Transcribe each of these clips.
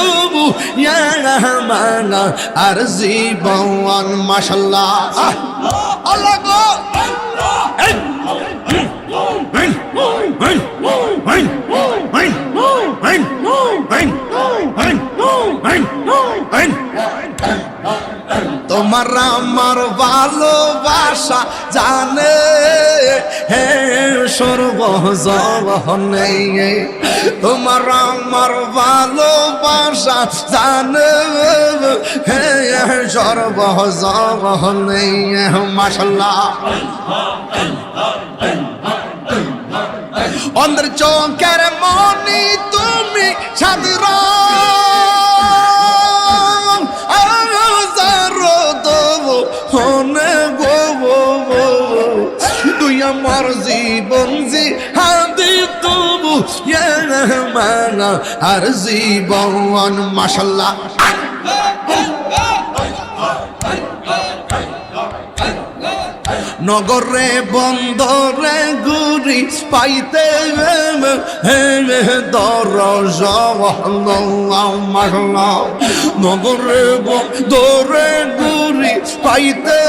তবু মানা আর জীবন মাশাল্লাহ আল্লাহ গো এই, তোমার আমার ভালোবাসা জানে। হে সর্বজনে তোমার আমার ভালোবাসা জানে। হে সর্বজনে মাসাল্লাহ অন্দর চৌকের মনি তুমি সাদির আমার জীবন জি হাদি তবু মানা আর জীবন মাসাল্লাহ নগরে, বন্দরে গুরি পাইতে দর নগরে, বন্দরে গুরি পাইতে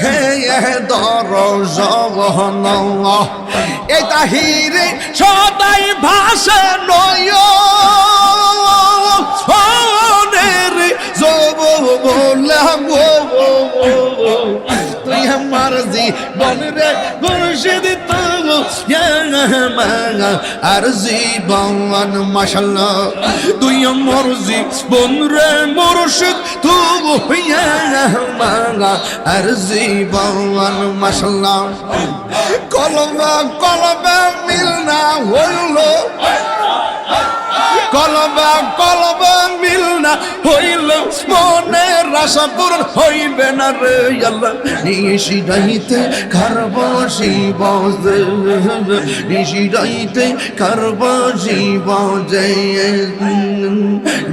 হে দর এই তাহিরে সদাই ভাষা নয় আর জীবন মাশাল্লাহ। তুই আমার জীবন রে মুর্শিদ তবু আর জীবন মাশাল্লাহ। কলবা কলবা মিল না, হইল। কলবা কলবা মিল না হইল মনের আশা পূরণ হইবে না রে আল্লাহ। নিশি রাইতে কারব শিব নিশি রাইতে কারব শিব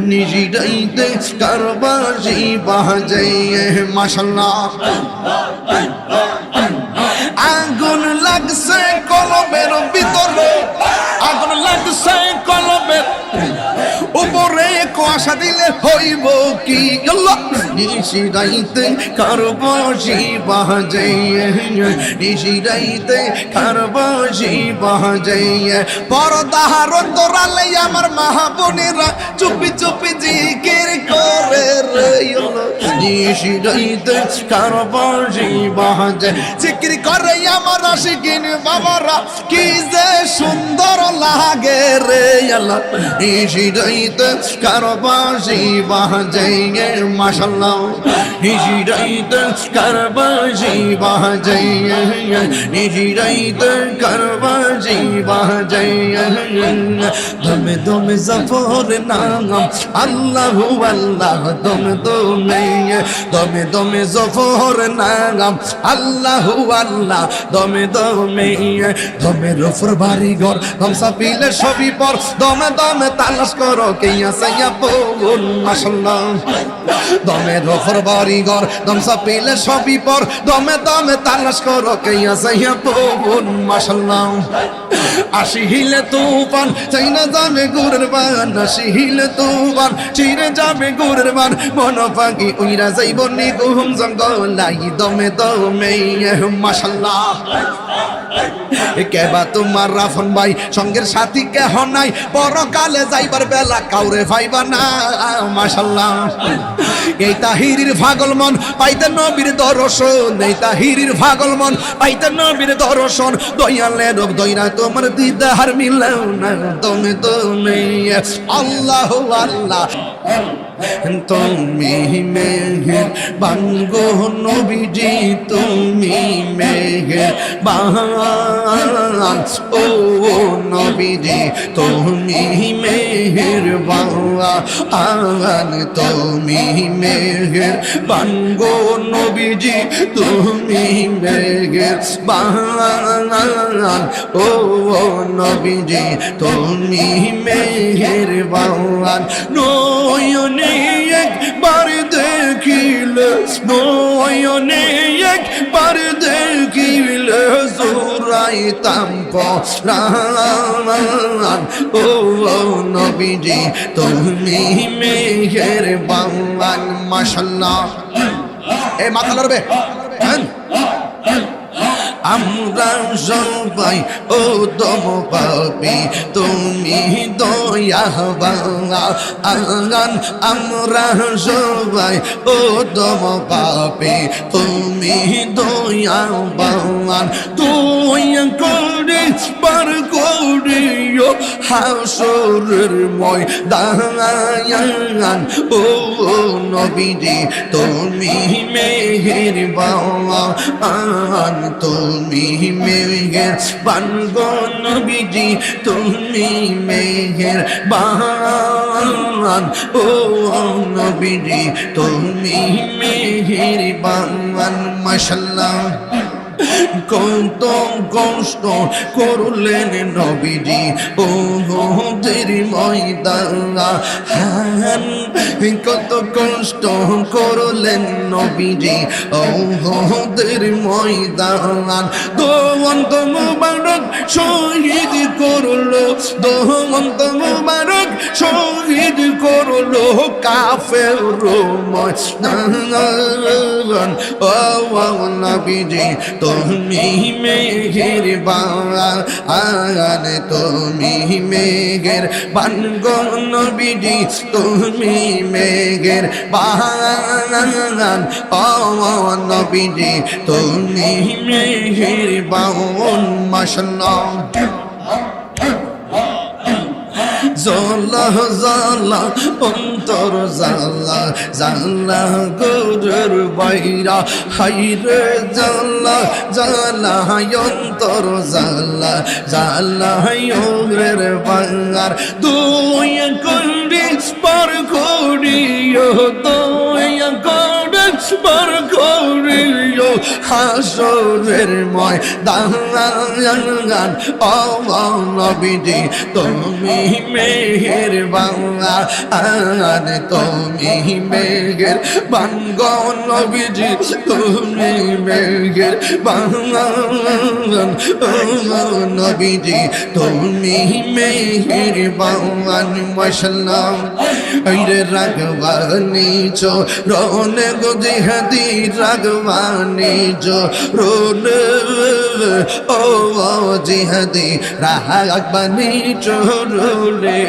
নিশি রাইতে কারব শিব জয় মাশাল্লাহ আগুন লাগছে কলমের ভিতরে, আগুন লাগছে কলমের ভালোবাসা দিলে হইব কি? নিশিরাইতে করব শিবাজে নিশিরাইতে করব শিবাজে পরদাহার তোরালে আমার মহাবনেরা চুপি চুপি জিকির করে রে নিশি রাইতে কারব জিকির করে আমার আশিকিন বাবারা, কি যে সুন্দর লাগে রে আল্লাহ। নিশি রাইতে কারবাসি বাজাইয়ে মাশাল্লাহ নিশি রাইতে কারবাসি বাজাইয়ে নিশি রাইতে কারবাসি বাজাইয়ে দমে দমে জফর নাম, আল্লাহ আল্লাহ দমে দমে দমে দমে জফর নাম আল্লাহ আল্লাহ, দমে দমে দমে রফর বাড়ি ঘর দমসা পিলে সবই পর, দমে দমে তালাশ করো, কে সাইয়া পৌন মাসাল্লাহ দমে রফর বাড়ি ঘর দমসা পিলে সবই পর, দমে দমে তালাশ করো, কে সাইয়া পৌন মাসাল্লাহ আসি হিলে তুফান, চাই না যাবে গুরের বান আসি হিলে তুফান, চিরে যাবে গুরের বান মন পাখি উইরা যাইব নি গুহম জঙ্গলাই দমে দমে মাসাল্লাহ কেবা তোমার রাফন ভাই, সঙ্গের সাথী কেহ নাই, পরকালে যাইবার বেলা কাউরে ভাইবা না, মাশাল্লাহ। এই তাহিরির ভাগল মন, পাইতে নবীর দর্শন। এই তাহিরির ভাগল মন, পাইতে নবীর দর্শন। দয়ালে রব দইরা তোমার দিদার মিলাও না তুমি তুমি আল্লাহ আল্লাহ। তুমি মেঘের বাঙ্গো নবীজি, তুমি মেঘের বান ও নবীজি, তুমি মেঘের বাবা আন তুমি মেঘের বাঙ্গো নবীজি, তুমি মেঘের বান ও নবীজি, তুমি মেঘের বান নয়নে একবার দেখিলে নয়নে একবার দেখিলে জোরাইতাম পরাণ। ও নবীজি, তুমি মেঘের বাংলান মাসাল্লাহ এ মাথা লড়বে হ্যাঁ। আমরা সবাই ও দম পাবি তুমি দয়া বাংলা আঙ্গান আমরা সবাই ও দম তুমি দয়া বাংলান তুই করে পার করিও হাসরের ময় দায়ান ও নবীজি, তুমি মেহের বাবা আন তুমি মেঘের বানগ নবীজি তুমি মেঘের বান ও নবীজি তুমি মেঘের বান মাশাল্লাহ কত কষ্ট করলেন নবীজি ও দের ময়দানা হান কত কষ্ট করলেন নবীজি ও দের ময়দান দোমন্ত মুবারক শহীদ করল দোমন্ত মুবারক শহীদ করল কাফের ময়দান ও নবীজি তুমি মেঘের বান তুমি মেঘের বানগ নবীজি তুমি মেঘের বাংলান ও নবীজি তুমি মেঘের বাউন মাসাল্লাহ জলা জালা, অন্তর জালা জালা গরুর বাইরা, হাইরে জালা জালা অন্তর জালা জালা ওরের বাঙার দুই কন্ডি দুই পার করিও হাসরের ময় ও নবীজি, তুমি মেহের বাংলা আন তুমি মেঘের বাঙ্গ নবীজি, তুমি মেঘের বাংলা নবীজি, তুমি মেহের বাংলান মশলাম রে রাগবানি চো রোন গদি দিহদি রাগবানি জরুন। ও জিহদি রাগবানি জরুলে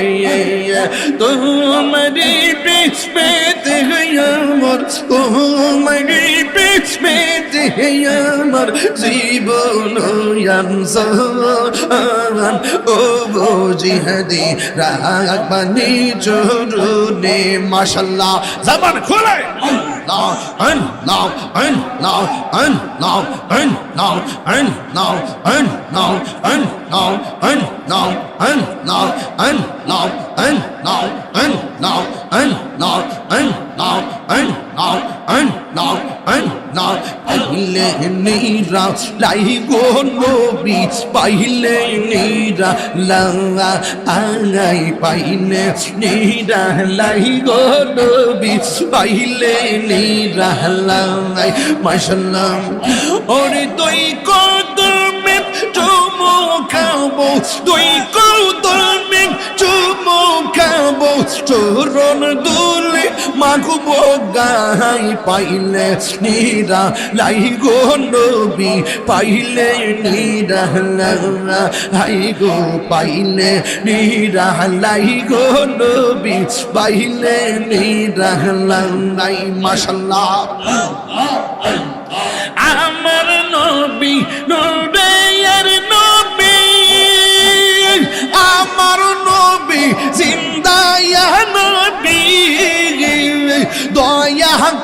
তোমারি পেতে হয় আমার তোমারি পেতে আমার জীবন ইয়ানসান ও জিহাদি রাগবানি চো রোলে মাশাল্লাহ জবান খোলে and now and now and now and now and now and now and now and now পাইলে নীরা লাই গো নবী পাইলে নীরা লা আই পাইলে নীরা লাই গো নবী পাইলে নীরা লাই মাশাল্লাহ ওরে তুই কদমে চুমুকাবো তুই কদমে চুমুকাবো চরণ দুলে মাখবো গাই পাইলে নীরা, লাই গো নবী, পাইলে নীরা লাই গো পাইলে নীরা, লাই গো নবী, পাইলে নীরা লাই মাশাল্লাহ। আমার নবী নবী নবী জিন্দায়া নবী।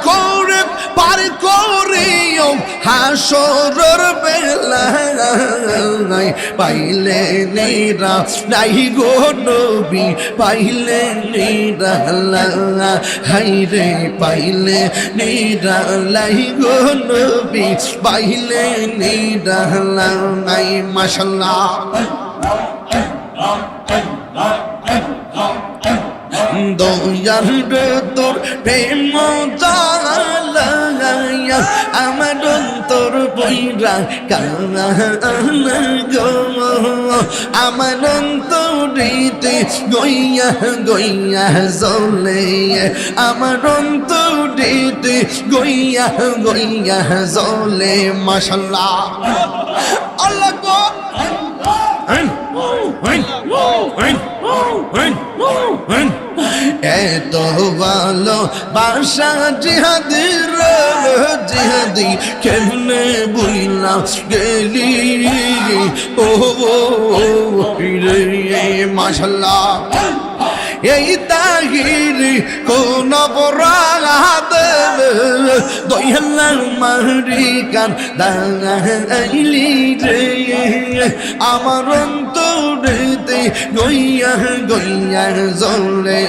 করে পার করিও, হাসরর বেলায় পাইলে নেরা নাই গো নবী, পাইলে নেরা হাই রে। পাইলে নেরা লাই গো নবী, পাইলে নেরা নাই। মাশাল্লাহ। দয়ার রে তোর প্রেম জালাইয়া আমার অন্তর বইরা কানা আমার অন্তরিতে গইয়া গইয়া জলে আমার অন্তরিতে গইয়া গইয়া জলে মাশাল্লাহ। আল্লাহ এত ভালো বাসা জিহাদির জিহাদি কেমনে বুইলা গেলি ও রে মাশাল্লাহ এই তাহিরি কোন বরাদ দয়াল্লা মারি কান দাইলি রে। আমার অন্তরেতে গইয়া গইয়া জলে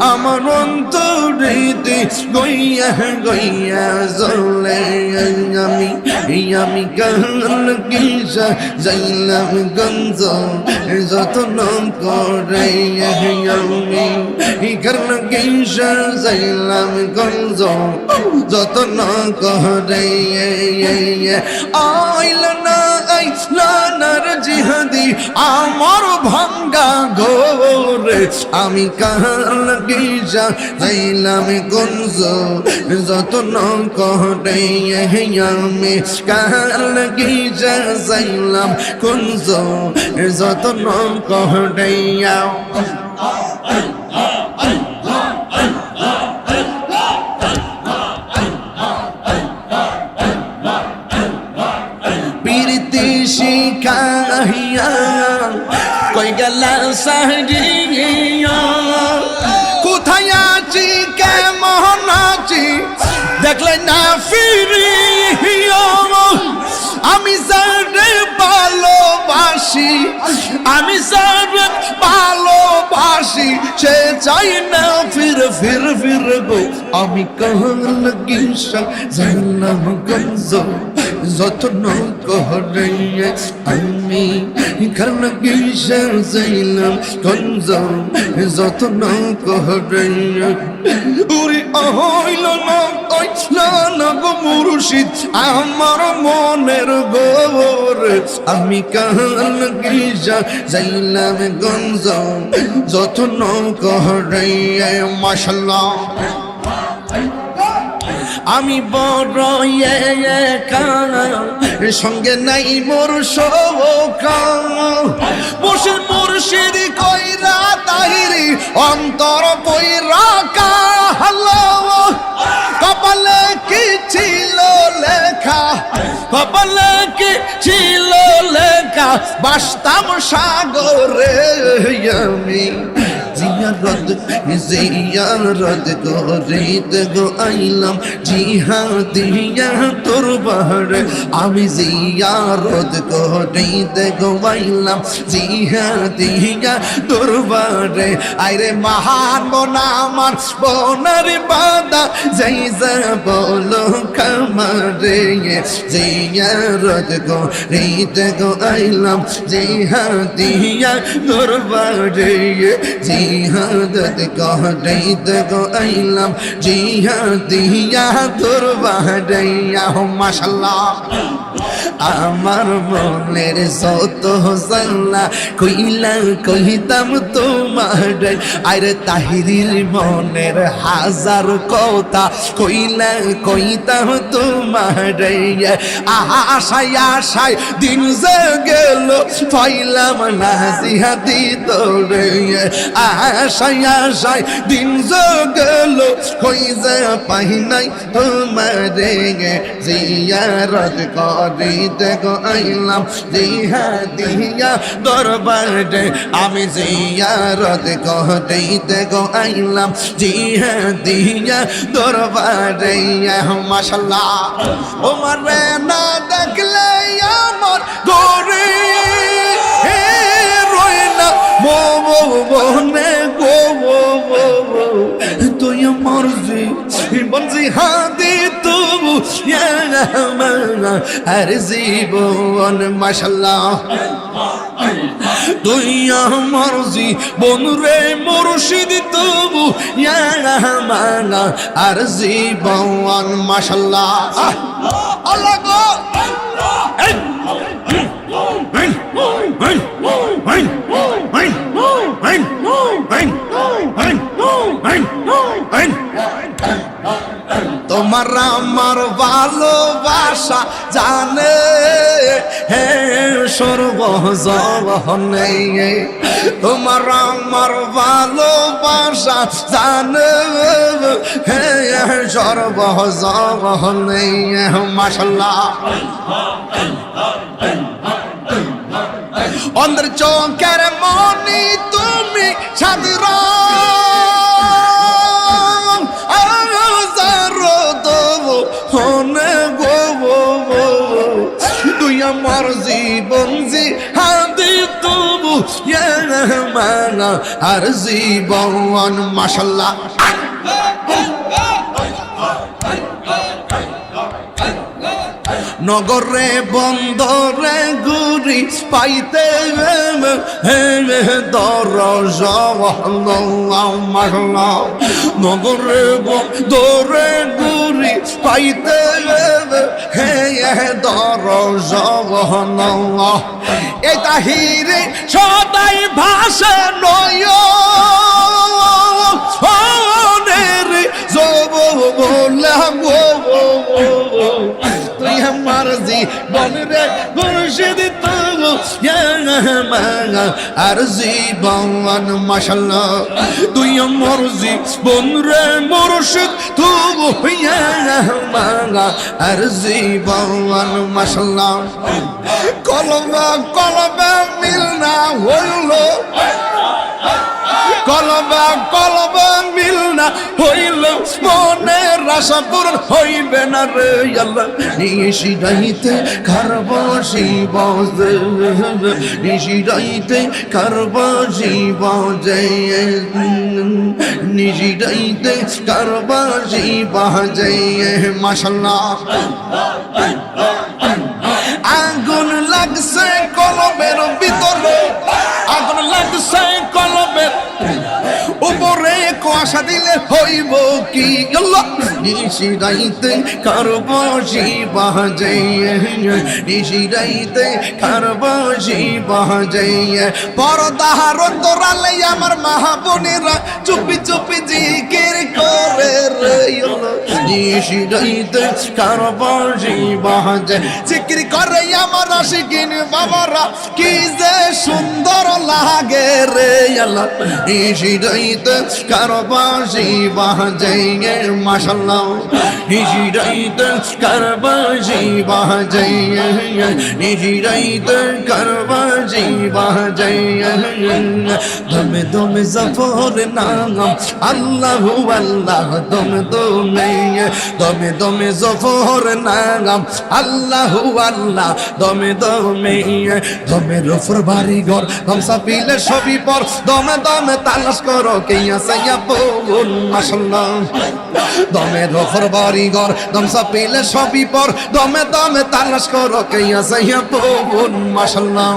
আমার অন্তরেতে গইয়া গইয়া জলে আমি আমি কাল কিসা যাইলাম গঞ্জ, যতন করে আমি। কাল কিসা যাইলাম গঞ্জ, যতন করে আইল না আইল নার জিহাদি, আমার ভাঙ্গা ঘোরে আমি কাল কিসা যাইলাম গঞ্জ যতন করে আমি কাল গিজা যাইলাম কুঞ্জ যতন কহটাইয়া কোথায় আছি কেমন আছি দেখলে না ফিরিয়া আমি সারে ভালোবাসি আমি সারে ভালোবাসি সে চাই না ফির ফির ফির গো আমি কাল গিসা জানলাম গঞ্জ যত্ন করে আমি কাল গিসা যাইলাম গঞ্জ যত্ন করে উরি হইল না হইল না গো মুর্শিদ, আমার মনের গোবর। আমি কাল গিজা যাইলাম গঞ্জ যত্ন করে মাসাল্লাহ আমি বড় সঙ্গে নাই মোর বসে মুর্শিদ কইরা তাহিরি, অন্তর কইরা কাহালো। কপালে কি ছিল লেখা? কপালে কি ছিল লেখা? বাস্তাম সাগরে আমি। জিয়ারত জিয়ারত করিত গো আইলাম জিহাদিয়া তোর বাহারে। আমি জিয়ারত করিত গো আইলাম জিহাদিয়া তোর বাহারে। আইরে মহান বোনা আমার বোনার বাদা যাই বলো খামারে। জিয়ারত করিত গো আইলাম জিহাদিয়া তোর বাহারে। জিহাদত কহরাইত গো আইলাম জিহাদিয়া হো মাশাল্লাহ আমার মনের সত সাল্লা কইলা কহিতাম তোমার আরে তাহিরির মনের হাজার কথা কইলা কইতাম তোমার আশায় আশায় দিন যে গেল পাইলাম না জিহাদি তোরে আশায় আশায় দিন যে গেল হই পাই নাই তোমার জিয়ারত করিতে গো আইলাম জিহাদিয়া দরবারে। আমি জিয়ারত করিতে গো আইলাম জিহাদিয়া দরবারে। মাশাল্লাহ ওমর না দেখলে আমার গরে রয় না মো বনে গো তুই মরজি বলছি হাদি তবু আর জীবন মাশাল্লাহ তুই আমার জীবন রে মুর্শিদ তবু মানা আর জীবন মাশাল্লাহ আল্লাহ গো তোমার আমার ভালোবাসা জানে হে সর্বজনে তোমার আমার ভালোবাসা জানে হে সর্বজনে মাসাল্লাহ অন্দর চৌকের মনি তুমি সাদির আমার জীবন জি হাদি তবু মানা আর জীবন মাসাল্লাহ নগরে বন্দরে গুরি পাইতে নগরে বন্দরে গুরি পাইতে এই তাহিরে সদাই ভাষা নয় বললাম আমার জীবন রে মুর্শিদ তবু আর জীবন মাশাল্লাহ তুই আমার জীবন রে মুর্শিদ তবু আর জীবন মাশাল্লাহ। কলবা কলবা মিল না হইল। কলবা কলবা মিল না হইল মনের আশা পূরণ হইবে না রে আল্লাহ। নিশি রাইতে কারব শিব নিশি রাইতে কারব শিব নিশি রাইতে কারব শিব জয় মাশাল্লাহ আগুন লাগছে কলমের ভিতরে। কুয়াশা দিলে হইব কি? নিশি রাইতে করব শিবা জয় নিশি রাইতে করব শিবা জয় পরদার অন্তরালে আমার মাহাবনেরা চুপি চুপি জিকির করে নিশি রাইতে করব শিবা জয় জিকির করে আমার আশিকিন বাবারা, কি যে সুন্দর লাগে রে, আল্লাহ নিশি রাইতে কারবাসি বাজাইয়ে মাশাল্লাহ নিশি রাইতে কারবাসি বাজাইয়ে নিশি রাইতে কারবাসি বাজাইয়ে দমে দমে জফর নাম আল্লাহ আল্লাহ দমে দমে দমে দমে জফর নাম আল্লাহ আল্লাহ দমে দমে দমে রফর বাড়ি ঘর দমসা পিলে সবই পর দমে দমে তালাশ করো কে আছে দমে রফর বাড়ি দমসা পিলে সবই পর। দমে দমে তালাশ করো মাশাল্লাহ।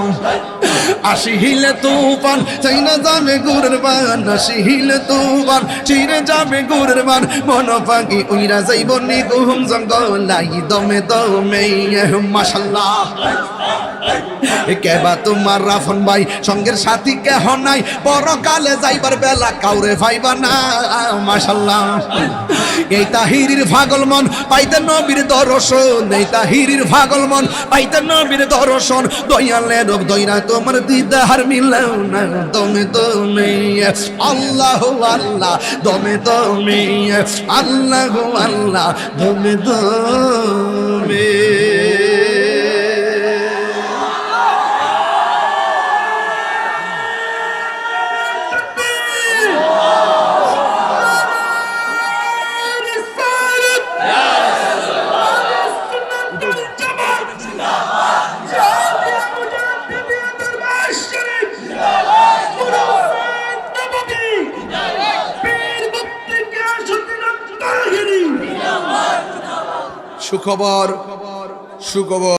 আসি হিলে তুফান না যাবে গুরের বান। আসি হিলে তুফান, চিরে যাবে গুরের বান। মন উইরা যাইব নিগুম জঙ্গলাই, দমে দমে মাশাল্লাহ। কেবা তোমার রাফন ভাই, সঙ্গের সাথী কেহ নাই। পরকালে যাইবার বেলা কাউরে ভাইবা না না মাশাল্লাহ এই তাহিরির ভাগল মন, পাইতে নবীর দর্শন। এই তাহিরির ভাগল মন, পাইতে নবীর দর্শন। দয়ালে রব দইরা তোমার দিদার মিলাও না তুমি তুমি আল্লাহ আল্লাহ, দমে তুমি আল্লাহ আল্লাহ, দমে তুমি সুখবর সুখবর।